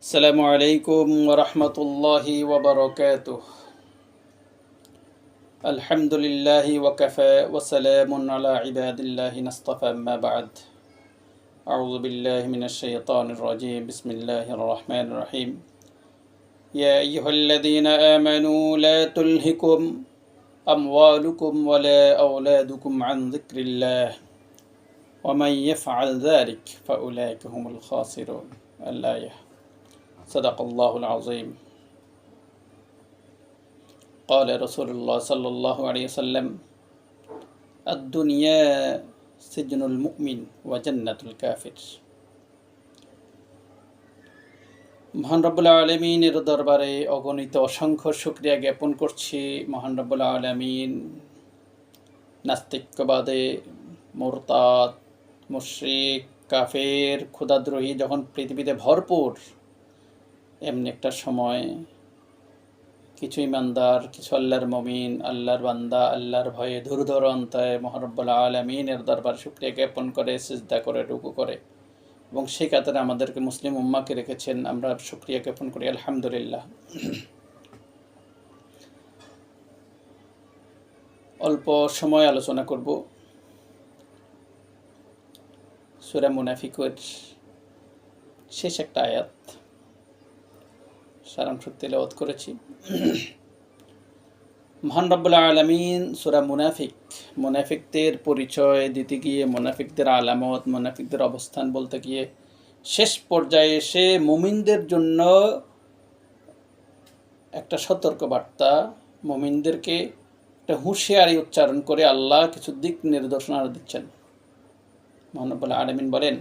السلام عليكم ورحمة الله وبركاته. الحمد لله وكفى وسلام على عباد الله نصطفى ما بعد. أعوذ بالله من الشيطان الرجيم. بسم الله الرحمن الرحيم. يا أيها الذين آمنوا لا تلهكم أموالكم ولا أولادكم عن ذكر الله. ومن يفعل ذلك فأولئك هم الخاسرون. الآية صدق الله العظيم قال رسول الله صلى الله عليه وسلم الدنيا سجن المؤمن وجنة الكافر মহান রব্বুল্লাহ আলমিনের দরবারে অগণিত অসংখ্য শুক্রিয়া জ্ঞাপন করছি মহান রব্বুল্লাহ আলমিন নাস্তিক্যবাদে মোরতাদ মুশ্রিক কাফের ক্ষুদাদ্রোহী যখন পৃথিবীতে ভরপুর এমনি একটা সময়। কিছু ইমানদার, কিছু আল্লাহর মমিন, আল্লাহর বান্দা, আল্লাহর ভয়ে ধুরধর অন্তায় মহারব্বুল্লাহ আলমিনের দরবার শুক্রিয়া জ্ঞাপন করে, সিজদা করে, রুকু করে। এবং সেই কাতারে আমাদেরকে মুসলিম উম্মাকে রেখেছেন। আমরা শুক্রিয়া জ্ঞাপন করি, আলহামদুলিল্লাহ। অল্প সময় আলোচনা করব। সুরা মুনাফিকের শেষ একটা আয়াত। সারাংশ তেলাওয়াত করেছি। মহান রব্বুল্লাহ আলমিন সুরা মুনাফিক, মুনাফিকদের পরিচয় দিতে গিয়ে, মুনাফিকদের আলামত, মুনাফিকদের অবস্থান বলতে গিয়ে শেষ পর্যায়ে এসে মুমিনদের জন্য একটা সতর্ক বার্তা মুমিনদেরকে একটা হুঁশিয়ারি উচ্চারণ করে আল্লাহ কিছু দিক নির্দেশনা দিচ্ছেন। মহানবুল্লাহ আলমিন বলেন,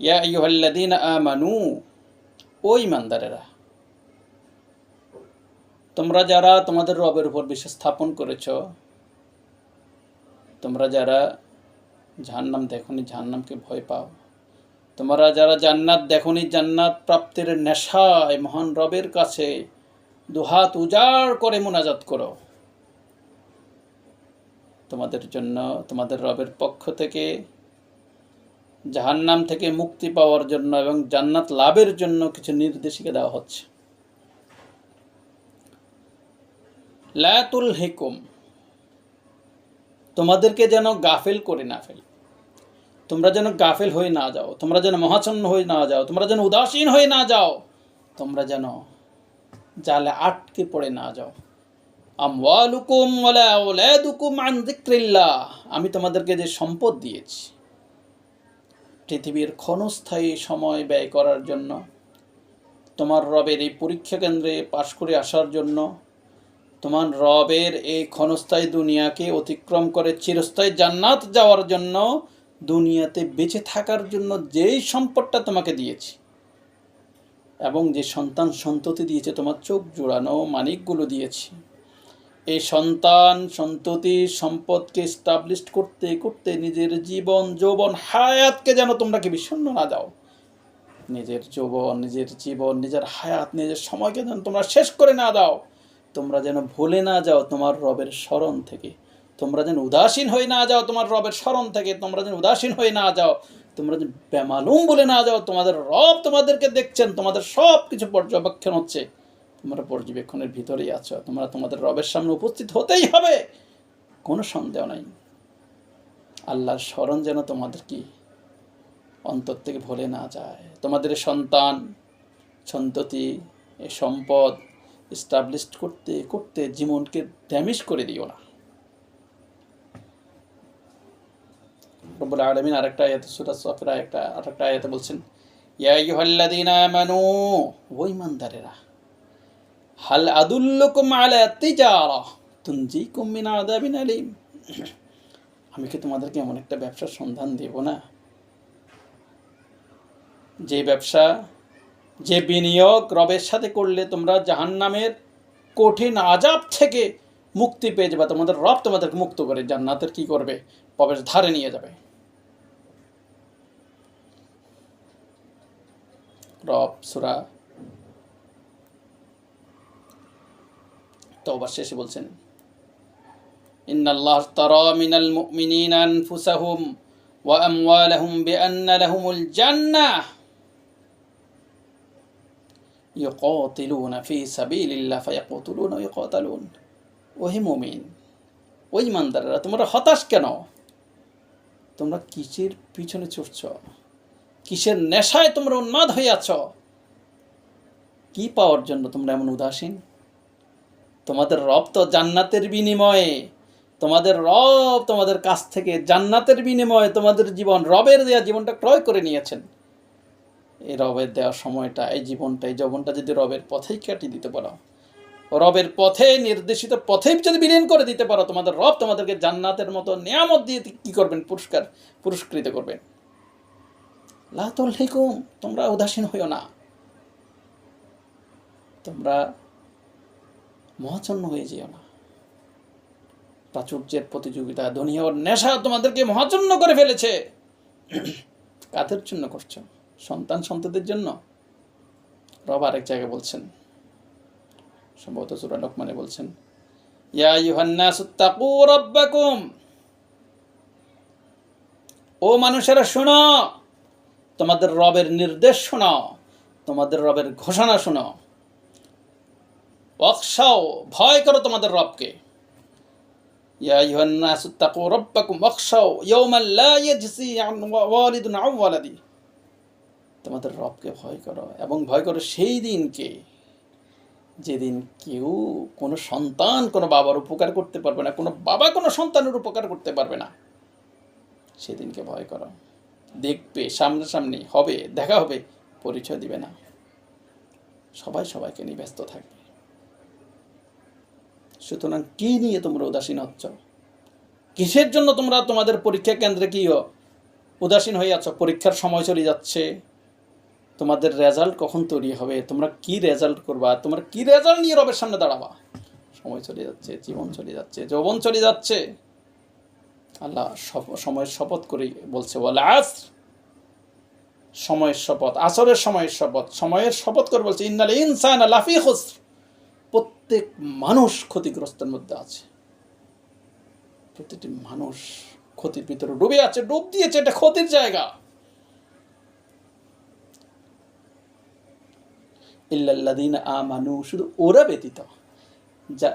ইয়া ইউহাল্লাদিন আমানু ও ইমানদারেরা তোমরা যারা তোমাদের রবের উপর বিশ্বাস স্থাপন করেছ, তোমরা যারা জাহান্নাম দেখনি, জাহান্নামকে ভয় পাও। তোমরা যারা জান্নাত দেখনি, জান্নাত প্রাপ্তির নেশায় মহান রবের কাছে দুহাত উজাড় করে মোনাজাত করো। তোমাদের জন্য, তোমাদের রবের পক্ষ থেকে জাহান্নাম থেকে মুক্তি পাওয়ার জন্য এবং জান্নাত লাভের জন্য কিছু নির্দেশিকা দেওয়া হচ্ছে। লাতুল হেকুম, তোমাদেরকে যেন গাফেল করে না ফেল। তোমরা যেন গাফেল হয়ে না যাও, তোমরা যেন মহাচন্ন হয়ে না যাও, তোমরা যেন উদাসীন হয়ে না যাও, তোমরা যেন জালে আটকে পড়ে না যাও। আমি তোমাদেরকে যে সম্পদ দিয়েছি, পৃথিবীর ক্ষণস্থায়ী সময় ব্যয় করার জন্য, তোমার রবের এই পরীক্ষা কেন্দ্রে পাশ করে আসার জন্য তোমার রবের এই ক্ষণস্থায়ী দুনিয়াকে অতিক্রম করে চিরস্থায়ী জান্নাত যাওয়ার জন্য, দুনিয়াতে বেঁচে থাকার জন্য যেই সম্পদটা তোমাকে দিয়েছি এবং যে সন্তান সন্ততি দিয়েছে তোমার চোখ জোড়ানো মানিকগুলো দিয়েছি, এই সন্তান সন্ততি সম্পদকে স্টাবলিশ করতে করতে নিজের জীবন, যৌবন, হায়াতকে যেন তোমরা কি বিষণ্ণ না যাও নিজের যৌবন, নিজের জীবন, নিজের হায়াত, নিজের সময়কে যেন তোমরা শেষ করে না দাও। তোমরা যেন ভুলে না যাও তোমার রবের স্মরণ থেকে। তোমরা যেন উদাসীন হয়ে না যাও তোমার রবের স্মরণ থেকে। তোমরা যেন উদাসীন হয়ে না যাও, তোমরা যেন বেমালুম বলে না যাও। তোমাদের রব তোমাদেরকে দেখছেন, তোমাদের সব কিছু পর্যবেক্ষণ হচ্ছে। তোমরা পর্যবেক্ষণের ভিতরেই আছো, তোমরা তোমাদের রবের সামনে উপস্থিত হতেই হবে। কোনো সন্দেহ নাই। আল্লাহর স্মরণ যেন তোমাদের কি? অন্তর থেকে ভুলে না যায়। তোমাদের সন্তান, সন্ততি সম্পদ এস্টাবলিশ করতে করতে জীবনকে ড্যামেজ করে দিও না। আমি কি তোমাদেরকে এমন একটা ব্যবসার সন্ধান দেব না? যে ব্যবসা যে বিনিয়োগ রবের সাথে করলে তোমরা জাহান্নামের কঠিন আজাব থেকে মুক্তি পেয়ে যাবে, তোমাদের রব তোমাদেরকে মুক্ত করে, জান্নাতের কি করবে? প্রবেশ ধারে নিয়ে যাবে। রব সুরা তওবার শেষে বলছেন, ইন্নাল্লাহ তারা মিনাল মুমিনিনা আনফুসাহুম ওয়া আমওয়ালাহুম বিআন্না লাহুমুল জান্নাহ। ইয়কতিলুন ফি সাবিলিল্লাহ ফায়াকতুলুন ইয়কতালুন ওহে মুমিন, ওই ইমানদারেরা, তোমরা হতাশ কেন? তোমরা কিসের পিছনে ছুটছ কিসের নেশায় তোমরা উন্মাদ হয়ে আছো? কি পাওয়ার জন্য তোমরা এমন উদাসীন? তোমাদের রব তো জান্নাতের বিনিময়ে, তোমাদের রব তোমাদের কাছ থেকে জান্নাতের বিনিময়ে তোমাদের জীবন রবের দেওয়া জীবনটা ক্রয় করে নিয়েছেন। এই রবের দেওয়া সময়টা, এই জীবনটা, এই যৌবনটা যদি রবের পথেই কাটিয়ে দিতে পারো, রবের পথে নির্দেশিত পথে যদি বিলীন করে দিতে পারো, তোমাদের রব তোমাদেরকে জান্নাতের মতো নিয়ামত দিয়ে কি করবেন? পুরস্কার, পুরস্কৃত করবেন। লাতুল্লিকুম তোমরা উদাসীন হইও না। তোমরা মহাচন্ন হয়ে যেও না। প্রাচুর্যের প্রতিযোগিতা, দুনিয়ার নেশা তোমাদেরকে মহাচন্ন করে ফেলেছে। কাদের জন্য করছ? সন্তান সন্ততির জন্য? রব আরেক জায়গায় বলছেন, সম্ভবত সুরা লোকমানে বলছেন, ইয়া ইউহান্নাসু তাকু রাব্বাকুম। ও মানুষেরা শোনো, তোমাদের রবের নির্দেশ শোনো, তোমাদের রবের ঘোষণা শোনো। অকসাও ভয় করো তোমাদের রবকে। ইয়া ইউহান্নাসু তাকু রাব্বাকুম অকসাও ইয়াউমান লা ইয়াজসি আন ওয়ালিদুন আন ওয়ালাদি। তোমাদের রবকে ভয় করো এবং ভয় করো সেই দিনকে যেদিন কেউ কোনো সন্তান কোনো বাবার উপকার করতে পারবে না, কোনো বাবা কোনো সন্তানের উপকার করতে পারবে না, সেদিনকে ভয় করো। দেখবে সামনাসামনি হবে, দেখা হবে, পরিচয় দিবে না। সবাই সবাইকে নিয়ে ব্যস্ত থাকবে। সুতরাং কি নিয়ে তোমরা উদাসীন হচ্ছ? কিসের জন্য তোমরা তোমাদের পরীক্ষা কেন্দ্রে কি উদাসীন হয়ে আছো? পরীক্ষার সময় চলে যাচ্ছে। তোমাদের রেজাল্ট কখন তৈরি হবে? তোমরা কি রেজাল্ট করবা? তোমরা কি রেজাল্ট নিয়ে রবের সামনে দাঁড়াবা? সময় চলে যাচ্ছে, জীবন চলে যাচ্ছে, যৌবন চলে যাচ্ছে। আল্লাহ সময়ের শপথ করে বলছে বলে আস সময়ের শপথ, আসরের সময়ের শপথ সময়ের শপথ করে বলছে, ইন্নাল ইনসান লাফি খুসর। প্রত্যেক মানুষ ক্ষতিগ্রস্তের মধ্যে আছে। প্রতিটি মানুষ ক্ষতির ভিতরে ডুবে আছে, ডুব দিয়েছে, এটা ক্ষতির জায়গা। ইল্লাল্লাদিন আমানু, শুধু ওরা ব্যতীত। যা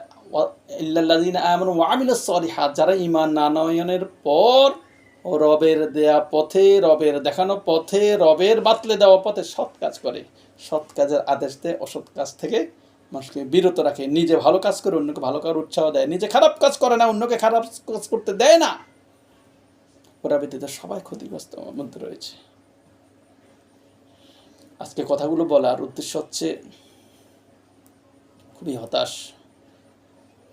ইল্লাল্লাদিন আমানু ওয়ামিল সলিহাত, যারা ইমান নানয়নের পর রবের দেয়া পথে, রবের দেখানো পথে, রবের বাতলে দেওয়া পথে সৎ কাজ করে। সৎ কাজের আদেশ দেয়, অসৎ কাজ থেকে মানুষকে বিরত রাখে। নিজে ভালো কাজ করে, অন্যকে ভালো করার উৎসাহ দেয়। নিজে খারাপ কাজ করে না, অন্যকে খারাপ কাজ করতে দেয় না। ওরা ব্যতীত সবাই ক্ষতিগ্রস্ত মধ্যে রয়েছে। আজকে কথাগুলো বলার উদ্দেশ্য হচ্ছে, খুবই হতাশ।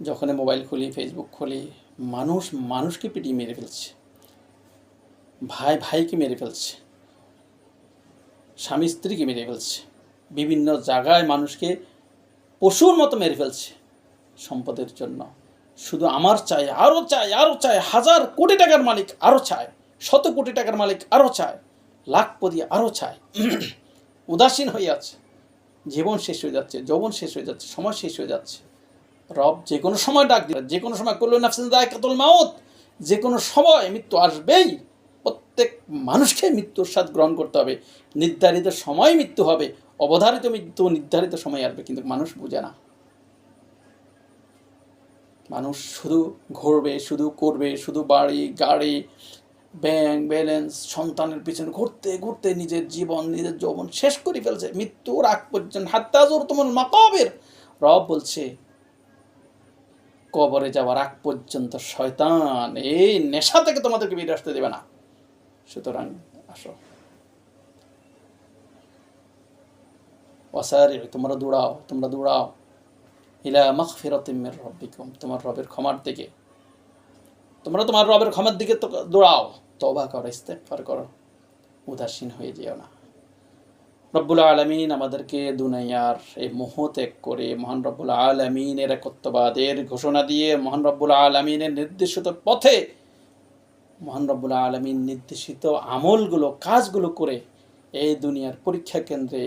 যখন মোবাইল খুলি ফেসবুক খুলি, মানুষ, মানুষকে পিটিয়ে মেরে ফেলছে। ভাই, ভাইকে মেরে ফেলছে। স্বামী, স্ত্রীকে মেরে ফেলছে। বিভিন্ন জায়গায় মানুষকে পশুর মতো মেরে ফেলছে সম্পদের জন্য। শুধু আমার চাই, আরও চাই আরও চাই, হাজার কোটি টাকার মালিক আরও চায়, শত কোটি টাকার মালিক আরও চায় লাখপতি আরও চায়। উদাসীন হয়ে আছে জীবন শেষ হয়ে যাচ্ছে, যৌবন শেষ হয়ে যাচ্ছে সময় শেষ হয়ে যাচ্ছে। রব যে কোনো সময় ডাক দিবে যে কোনো সময় করল নাফসিন দায় কাতল মাউত যে কোনো সময় মৃত্যু আসবেই। প্রত্যেক মানুষকে মৃত্যুর স্বাদ গ্রহণ করতে হবে। নির্ধারিত সময় মৃত্যু হবে, অবধারিত মৃত্যু নির্ধারিত সময় আসবে, কিন্তু মানুষ বুঝে না। মানুষ শুধু ঘুরবে, শুধু করবে, শুধু বাড়ি, গাড়ি ব্যাংক ব্যালেন্স সন্তানের পিছনে ঘুরতে ঘুরতে নিজের জীবন, নিজের যৌবন শেষ করে ফেলছে। মৃত্যুর আগ পর্যন্ত হাত্তাজুর তোমার মাকাবের। রব বলছে, কবরে যাওয়ার আগ পর্যন্ত শয়তান এই নেশা থেকে তোমাদেরকে বেরিয়ে আসতে দেবে না। সুতরাং আসো। অসারে তোমরা দৌড়াও তোমরা দৌড়াও। ইলা মাখ ফেরতিমের রব্বিকম, তোমার রবের ক্ষমার দিকে। তোমরা তোমার রবের ক্ষমার দিকে দৌড়াও। তবা করো ইস্তেফার করো, উদাসীন হয়ে যেও না। রব্বুল আলমিন আমাদেরকে দুনিয়ার এই মোহ ত্যাগ করে মহান রব্বুল আলমিনের একত্ববাদের ঘোষণা দিয়ে মহান রব্বুল আলমিনের নির্দেশিত পথে মহান রব্বুল আলমিন নির্দেশিত আমলগুলো, কাজগুলো করে এই দুনিয়ার পরীক্ষা কেন্দ্রে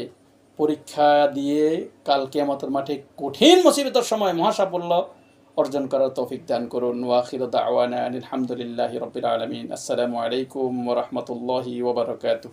পরীক্ষা দিয়ে কালকে আমাদের মাঠে কঠিন মুসিবতের সময় মহাসাফল্য অর্জন করার তৌফিক দান করুন ওয়াখির দাওয়ানা আলহামদুলিল্লাহ রবিল আলমিন আসসালামু আলাইকুম ওরহমতুল্লাহি ওবরকাতুহ